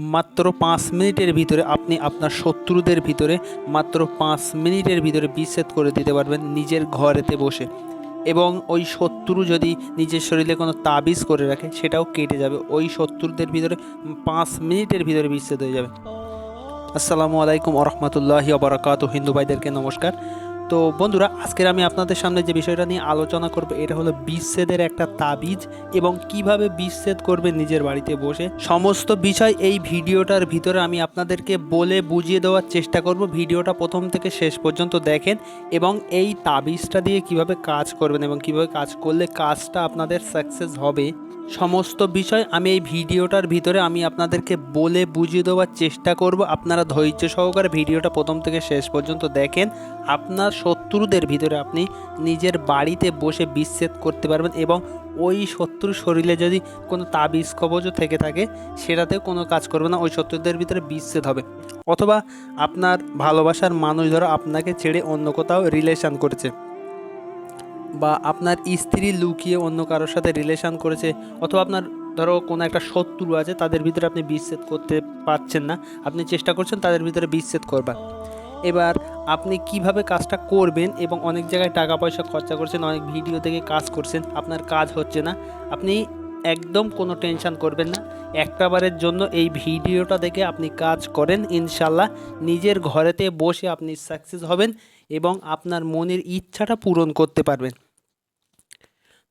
মাত্র পাঁচ মিনিটের ভিতরে আপনি আপনার শত্রুদের ভিতরে মাত্র পাঁচ মিনিটের ভিতরে বিচ্ছেদ করে দিতে পারবেন নিজের ঘরেতে বসে। এবং ওই শত্রু যদি নিজের শরীরে কোনো তাবিজ করে রাখে, সেটাও কেটে যাবে। ওই শত্রুদের ভিতরে পাঁচ মিনিটের ভিতরে বিচ্ছেদ হয়ে যাবে। আসসালামু আলাইকুম আরহামতুল্লাহি আবরাকাত হিন্দু ভাইদেরকে নমস্কার। তো বন্ধুরা, আজকের আমি আপনাদের সামনে যে বিষয়টা নিয়ে আলোচনা করব, এটা হলো বিচ্ছেদের একটা তাবিজ এবং কীভাবে বিচ্ছেদ করবে নিজের বাড়িতে বসে। সমস্ত বিষয় এই ভিডিওটার ভিতরে আমি আপনাদেরকে বলে বুঝিয়ে দেওয়ার চেষ্টা করব। ভিডিওটা প্রথম থেকে শেষ পর্যন্ত দেখেন এবং এই তাবিজটা দিয়ে কীভাবে কাজ করবেন এবং কীভাবে কাজ করলে কাজটা আপনাদের সাকসেস হবে। সমস্ত বিষয় আমি এই ভিডিওটার ভিতরে আমি আপনাদেরকে বলে বুঝিয়ে দেওয়ার চেষ্টা করব। আপনারা ধৈর্য সহকারে ভিডিওটা প্রথম থেকে শেষ পর্যন্ত দেখেন। আপনার শত্রুদের ভিতরে আপনি নিজের বাড়িতে বসে বিচ্ছেদ করতে পারবেন এবং ওই শত্রুর শরীরে যদি কোনো তাবিজ কবজও থেকে থাকে সেটাতে কোনো কাজ করবে না, ওই শত্রুদের ভিতরে বিচ্ছেদ হবে। অথবা আপনার ভালোবাসার মানুষ ধরো আপনাকে ছেড়ে অন্য কোথাও রিলেশন করেছে। বা আপনার স্ত্রী লুকিয়ে অন্য কারোর সাথে রিলেশান করেছে অথবা আপনার, ধরো কোনো একটা শত্রু আছে, তাদের ভিতরে আপনি বিচ্ছেদ করতে পারছেন না, আপনি চেষ্টা করছেন তাদের ভিতরে বিচ্ছেদ করবার। এবার আপনি কীভাবে কাজটা করবেন এবং অনেক জায়গায় টাকা পয়সা খরচা করছেন, অনেক ভিডিও থেকে কাজ করছেন, আপনার কাজ হচ্ছে না। আপনি একদম কোনো টেনশন করবেন না। একটাবারের জন্য এই ভিডিওটা দেখে আপনি কাজ করেন, ইনশাল্লাহ নিজের ঘরেতে বসে আপনি সাকসেস হবেন এবং আপনার মনের ইচ্ছাটা পূরণ করতে পারবেন।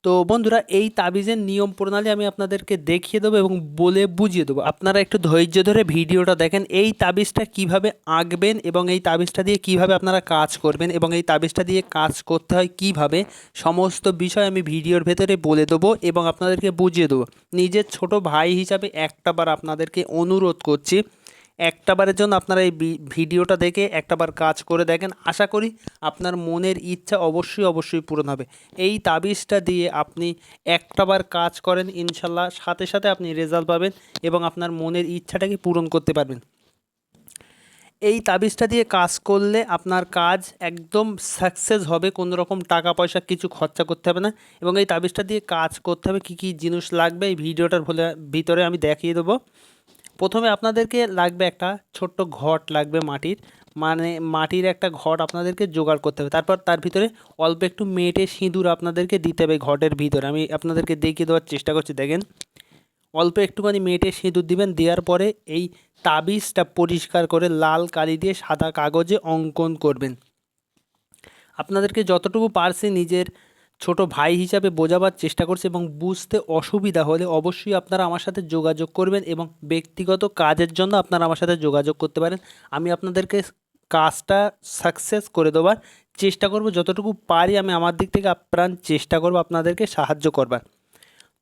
তো বন্ধুরা, এই তাবিজের নিয়ম প্রণালী আমি আপনাদেরকে দেখিয়ে দেবো এবং বলে বুঝিয়ে দেবো। আপনারা একটু ধৈর্য ধরে ভিডিওটা দেখেন, এই তাবিজটা কীভাবে আঁকবেন এবং এই তাবিজটা দিয়ে কীভাবে আপনারা কাজ করবেন এবং এই তাবিজটা দিয়ে কাজ করতে হয় কীভাবে, সমস্ত বিষয় আমি ভিডিওর ভেতরে বলে দেবো এবং আপনাদেরকে বুঝিয়ে দেবো। নিজের ছোট ভাই হিসাবে একটাবার আপনাদেরকে অনুরোধ করছি একটাবারের জন্য আপনারা এই ভিডিওটা দেখে একটাবার কাজ করে দেখেন। আশা করি আপনার মনের ইচ্ছা অবশ্যই অবশ্যই পূরণ হবে। এই তাবিজটা দিয়ে আপনি একটাবার কাজ করেন, ইনশাল্লাহ। সাথে সাথে আপনি রেজাল্ট পাবেন এবং আপনার মনের ইচ্ছাটাকে পূরণ করতে পারবেন। এই তাবিজটা দিয়ে কাজ করলে আপনার কাজ একদম সাকসেস হবে। কোনো রকম টাকা পয়সা কিছু খরচা করতে হবে না। এবং এই তাবিজটা দিয়ে কাজ করতে হবে। কী কী জিনিস লাগবে এই ভিডিওটার ভিতরে আমি দেখিয়ে দেবো। প্রথমে আপনাদেরকে লাগবে একটা ছোট্ট ঘট লাগবে মাটির। মানে মাটির একটা ঘট আপনাদেরকে জোগাড় করতে হবে। তারপর তার ভিতরে অল্প একটু মেটে সিঁদুর আপনাদেরকে দিতে হবে ঘটের ভিতরে। আমি আপনাদেরকে দেখিয়ে দেওয়ার চেষ্টা করছি, দেখেন। অল্প একটুখানি মেটে সিঁদুর দিবেন, দেওয়ার পরে এই তাবিজটা পরিষ্কার করে লাল কালি দিয়ে সাদা কাগজে অঙ্কন করবেন। আপনাদেরকে যতটুকু পারছে নিজের ছোট ভাই হিসাবে বোঝাবার চেষ্টা করছি এবং বুঝতে অসুবিধা হলে অবশ্যই আপনারা আমার সাথে যোগাযোগ করবেন এবং ব্যক্তিগত কাজের জন্য আপনারা আমার সাথে যোগাযোগ করতে পারেন। আমি আপনাদেরকে কাজটা সাকসেস করে দেওয়ার চেষ্টা করব। যতটুকু পারি আমি আমার দিক থেকে আপ্রাণ চেষ্টা করব আপনাদেরকে সাহায্য করবার।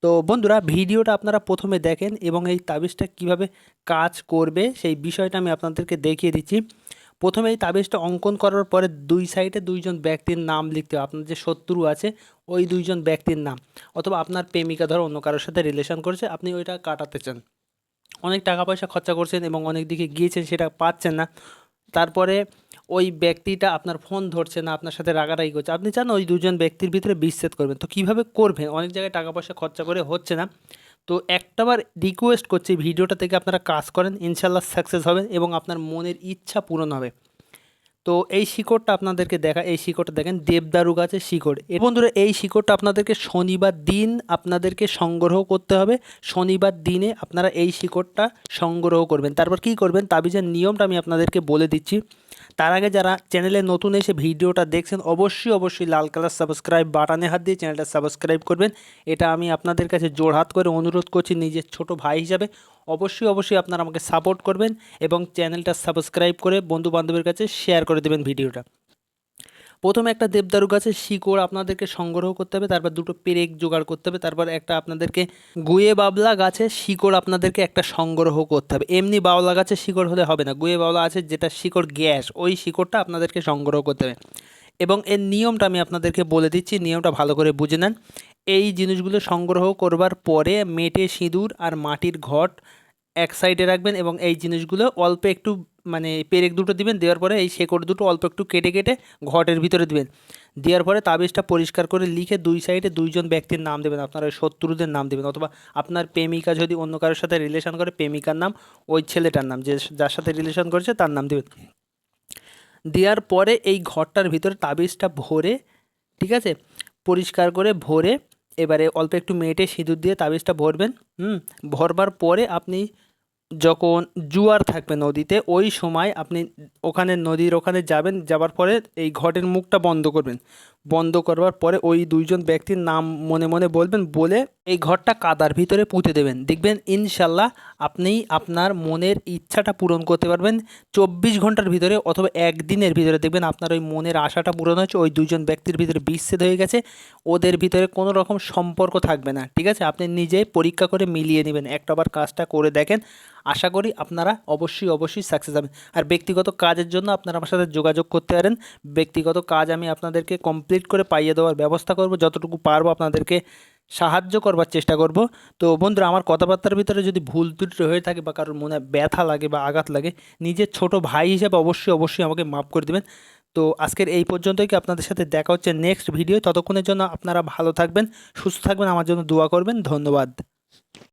তো বন্ধুরা, ভিডিওটা আপনারা প্রথমে দেখেন এবং এই তাবিজটা কীভাবে কাজ করবে সেই বিষয়টা আমি আপনাদেরকে দেখিয়ে দিচ্ছি। প্রথমে এই তাবিজটা অঙ্কন করার পরে দুই সাইডে দুইজন ব্যক্তির নাম লিখতে হবে। আপনার যে শত্রু আছে, ওই দুইজন ব্যক্তির নাম। অথবা আপনার প্রেমিকা ধরো, অন্য কারোর সাথে রিলেশন করছে, আপনি ওইটা কাটাতে চান। অনেক টাকা পয়সা খরচা করছেন এবং অনেক দিকে গিয়েছেন, সেটা পাচ্ছেন না। তারপরে ওই ব্যক্তিটা আপনার ফোন ধরছে না, আপনার সাথে রাগারাগি করছে। আপনি চান ওই দুজন ব্যক্তির ভিতরে বিচ্ছেদ করবেন। তো কীভাবে করবেন? অনেক জায়গায় টাকা পয়সা খরচা করে হচ্ছে না। তো একটাবার রিকোয়েস্ট করছি, ভিডিওটা থেকে আপনারা কাজ করেন ইনশাল্লাহ সাকসেস হবেন এবং আপনার মনের ইচ্ছা পূরণ হবে। তো এই শিকড়টা আপনাদেরকে দেখা, এই শিকড়টা দেখেন, দেবদারু গাছের শিকড়। বন্ধুরা, এই শিকড়টা আপনাদেরকে শনিবার দিন আপনাদেরকে সংগ্রহ করতে হবে। শনিবার দিনে আপনারা এই শিকড়টা সংগ্রহ করবেন। তারপর কি করবেন? তাবিজের নিয়মটা আমি আপনাদেরকে বলে দিচ্ছি। তার আগে যারা চ্যানেলে নতুন এসে ভিডিওটা দেখছেন, অবশ্যই অবশ্যই লাল কালার সাবস্ক্রাইব বাটনে হাত দিয়ে চ্যানেলটা সাবস্ক্রাইব করবেন। এটা আমি আপনাদের কাছে জোড়হাত করে অনুরোধ করছি নিজের ছোট ভাই হিসাবে। অবশ্যই অবশ্যই আপনারা আমাকে সাপোর্ট করবেন এবং চ্যানেলটা সাবস্ক্রাইব করে বন্ধু বান্ধবের কাছে শেয়ার করে দেবেন ভিডিওটা। প্রথমে একটা দেবদারু গাছের শিকড় আপনাদেরকে সংগ্রহ করতে হবে, তারপর দুটো পেরেক জোগাড় করতে হবে, তারপর একটা আপনাদেরকে গুয়ে বাবলা গাছের শিকড় আপনাদেরকে একটা সংগ্রহ করতে হবে। এমনি বাবলা গাছের শিকড় হলে হবে না, গুয়ে বাবলা আছে যেটা শিকড় গ্যাস, ওই শিকড়টা আপনাদেরকে সংগ্রহ করতে হবে। এবং এর নিয়মটা আমি আপনাদেরকে বলে দিচ্ছি, নিয়মটা ভালো করে বুঝে নেন। এই জিনিসগুলো সংগ্রহ করবার পরে মেটে, সিঁদুর আর মাটির ঘট এক সাইডে রাখবেন এবং এই জিনিসগুলো অল্প একটু মানে পেরেক দুটো দিবেন, দেওয়ার পরে এই শেকড় দুটো অল্প একটু কেটে কেটে ঘটের ভিতরে দিবেন। দেওয়ার পরে তাবিজটা পরিষ্কার করে লিখে দুই সাইডে দুইজন ব্যক্তির নাম দেবেন, আপনার ওই শত্রুদের নাম দেবেন অথবা আপনার প্রেমিকা যদি অন্য কারোর সাথে রিলেশন করে, প্রেমিকার নাম ওই ছেলেটার নাম, যে যার সাথে রিলেশন করেছে তার নাম দেবেন। দেওয়ার পরে এই ঘরটার ভিতরে তাবিজটা ভরে, ঠিক আছে, পরিষ্কার করে ভরে, এবারে অল্প একটু মেটে সিঁদুর দিয়ে তাবিজটা ভরবেন, হুম, ভরবার পরে আপনি যখন জুয়ার থাকবে নদীতে, ওই সময় আপনি ওখানে নদীর ওখানে যাবেন, যাবার পরে এই ঘটের মুখটা বন্ধ করবেন। বন্ধ করবার পরে ওই দুইজন ব্যক্তির নাম মনে মনে বলবেন, বলে এই ঘরটা কাদার ভিতরে পুঁতে দেবেন। দেখবেন, ইনশাল্লাহ আপনি আপনার মনের ইচ্ছাটা পূরণ করতে পারবেন চব্বিশ ঘণ্টার ভিতরে অথবা একদিনের ভিতরে। দেখবেন, আপনার ওই মনের আশাটা পূরণ হচ্ছে ওই দুজন ব্যক্তির ভিতরে বিচ্ছেদ হয়ে গেছে, ওদের ভিতরে কোনো রকম সম্পর্ক থাকবে না, ঠিক আছে? আপনি নিজেই পরীক্ষা করে মিলিয়ে নেবেন, একটাবার কাজটা করে দেখেন। আশা করি আপনারা অবশ্যই অবশ্যই সাকসেস হবেন। আর ব্যক্তিগত কাজের জন্য আপনারা আমার সাথে যোগাযোগ করতে পারেন। ব্যক্তিগত কাজ আমি আপনাদেরকে কমপ্লিট করে পাইয়ে দেওয়ার ব্যবস্থা করব, যতটুকু পারব আপনাদেরকে সাহায্য করবার চেষ্টা করব। তো বন্ধুরা, আমার কথাবার্তার ভিতরে যদি ভুল ত্রুটি হয়ে থাকে বা কারোর মনে ব্যথা লাগে বা আঘাত লাগে, নিজের ছোট ভাই হিসেবে অবশ্যই অবশ্যই আমাকে মাফ করে দেবেন। তো আজকের এই পর্যন্তই কি আপনাদের সাথে দেখা হচ্ছে নেক্সট ভিডিও ততক্ষণের জন্য আপনারা ভালো থাকবেন, সুস্থ থাকবেন, আমার জন্য দোয়া করবেন, ধন্যবাদ।